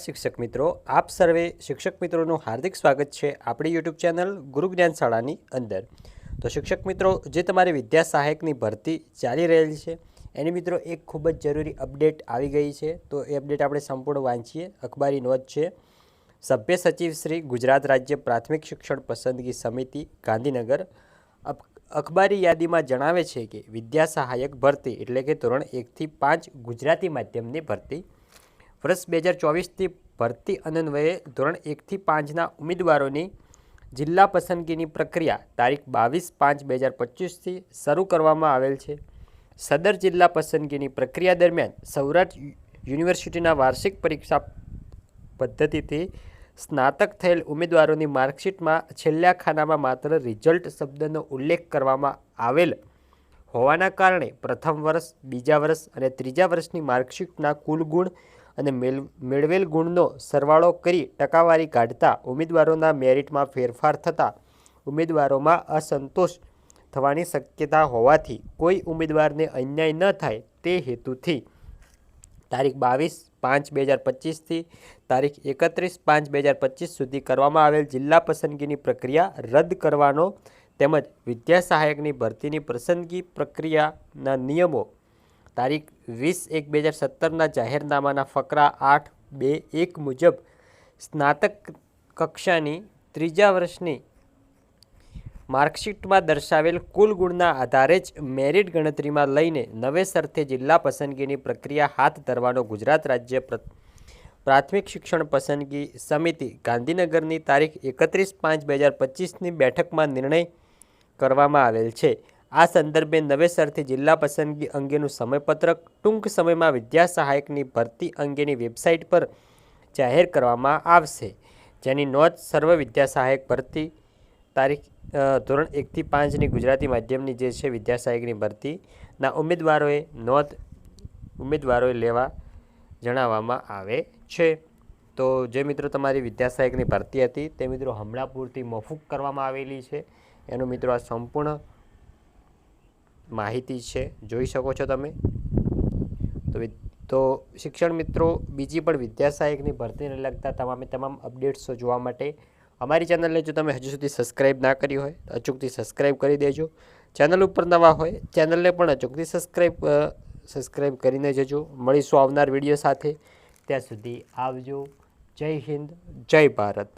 શિક્ષક મિત્રો, આપ સર્વે શિક્ષક મિત્રોનું હાર્દિક સ્વાગત છે આપણી યુટ્યુબ ચેનલ ગુરુ જ્ઞાન શાળાની અંદર. તો શિક્ષક મિત્રો, જે તમારી વિદ્યા સહાયકની ભરતી ચાલી રહેલી છે, એની મિત્રો એક ખૂબ જ જરૂરી અપડેટ આવી ગઈ છે. તો એ અપડેટ આપણે સંપૂર્ણ વાંચીએ. અખબારી નોંધ છે. સભ્ય સચિવ શ્રી ગુજરાત રાજ્ય પ્રાથમિક શિક્ષણ પસંદગી સમિતિ, ગાંધીનગર અખબારી યાદીમાં જણાવે છે કે વિદ્યા સહાયક ભરતી એટલે કે ધોરણ એકથી પાંચ ગુજરાતી માધ્યમની ભરતી વર્ષ બે હજાર ચોવીસથી ભરતી અનન્વયે ધોરણ એકથી પાંચના ઉમેદવારોની જિલ્લા પસંદગીની પ્રક્રિયા તારીખ બાવીસ પાંચ બે હજાર પચીસથી શરૂ કરવામાં આવેલ છે. સદર જિલ્લા પસંદગીની પ્રક્રિયા દરમિયાન સૌરાષ્ટ્ર યુનિવર્સિટીના વાર્ષિક પરીક્ષા પદ્ધતિથી સ્નાતક થયેલ ઉમેદવારોની માર્કશીટમાં છેલ્લા ખાનામાં માત્ર રિઝલ્ટ શબ્દનો ઉલ્લેખ કરવામાં આવેલ હોવાના કારણે પ્રથમ વર્ષ, બીજા વર્ષ અને ત્રીજા વર્ષની માર્કશીટના કુલ ગુણ અને મેળવેલ ગુણનો સરવાળો કરી ટકાવારી કાઢતા ઉમેદવારોના મેરિટમાં ફેરફાર થતાં ઉમેદવારોમાં અસંતોષ થવાની શક્યતા હોવાથી કોઈ ઉમેદવારને અન્યાય ન થાય તે હેતુથી તારીખ બાવીસ પાંચ બે હજાર પચીસથી તારીખ એકત્રીસ પાંચ બે હજાર પચીસ સુધી કરવામાં આવેલ જિલ્લા પસંદગીની પ્રક્રિયા રદ કરવાનો તેમજ વિદ્યા સહાયકની ભરતીની પસંદગી પ્રક્રિયાના નિયમો તારીખ વીસ એક બે હજાર સત્તરના જાહેરનામાના ફકરા આઠ બે એક મુજબ સ્નાતક કક્ષાની ત્રીજા વર્ષની માર્કશીટમાં દર્શાવેલ કુલ ગુણના આધારે જ મેરિટ ગણતરીમાં લઈને નવેસરથી જિલ્લા પસંદગીની પ્રક્રિયા હાથ ધરવાનો ગુજરાત રાજ્ય પ્ર- પ્રાથમિક શિક્ષણ પસંદગી સમિતિ ગાંધીનગરની તારીખ એકત્રીસ પાંચ બે હજાર પચીસની બેઠકમાં નિર્ણય કરવામાં આવેલ છે. આ સંદર્ભે નવેસરથી જિલ્લા પસંદગી અંગેનું સમયપત્રક ટૂંક સમયમાં વિદ્યા સહાયકની ભરતી અંગેની વેબસાઇટ પર જાહેર કરવામાં આવશે, જેની નોંધ સર્વ વિદ્યા સહાયક ભરતી તારીખ ધોરણ એકથી પાંચની ગુજરાતી માધ્યમની જે છે વિદ્યા સહાયકની ભરતીના ઉમેદવારોએ નોંધ ઉમેદવારોએ લેવા જણાવવામાં આવે છે. તો જે મિત્રો તમારી વિદ્યા સહાયકની ભરતી હતી તે મિત્રો હમણાં પૂરતી મોફૂક કરવામાં આવેલી છે. એનું મિત્રો આ સંપૂર્ણ માહિતી છે, જોઈ શકો છો તમે. તો તો શિક્ષણ મિત્રો, બીજી પણ વિદ્યા સહાયકની ભરતીને લગતા તમામે તમામ અપડેટ્સો જોવા માટે અમારી ચેનલને જો તમે હજુ સુધી સબસ્ક્રાઈબ ના કરી હોય, તો અચૂકથી સબસ્ક્રાઈબ કરી દેજો. ચેનલ ઉપર નવા હોય, ચેનલને પણ અચૂકથી સબસ્ક્રાઈબ સબસ્ક્રાઈબ કરીને જજો. મળીશું આવનાર વીડિયો સાથે. ત્યાં સુધી આવજો. જય હિન્દ, જય ભારત.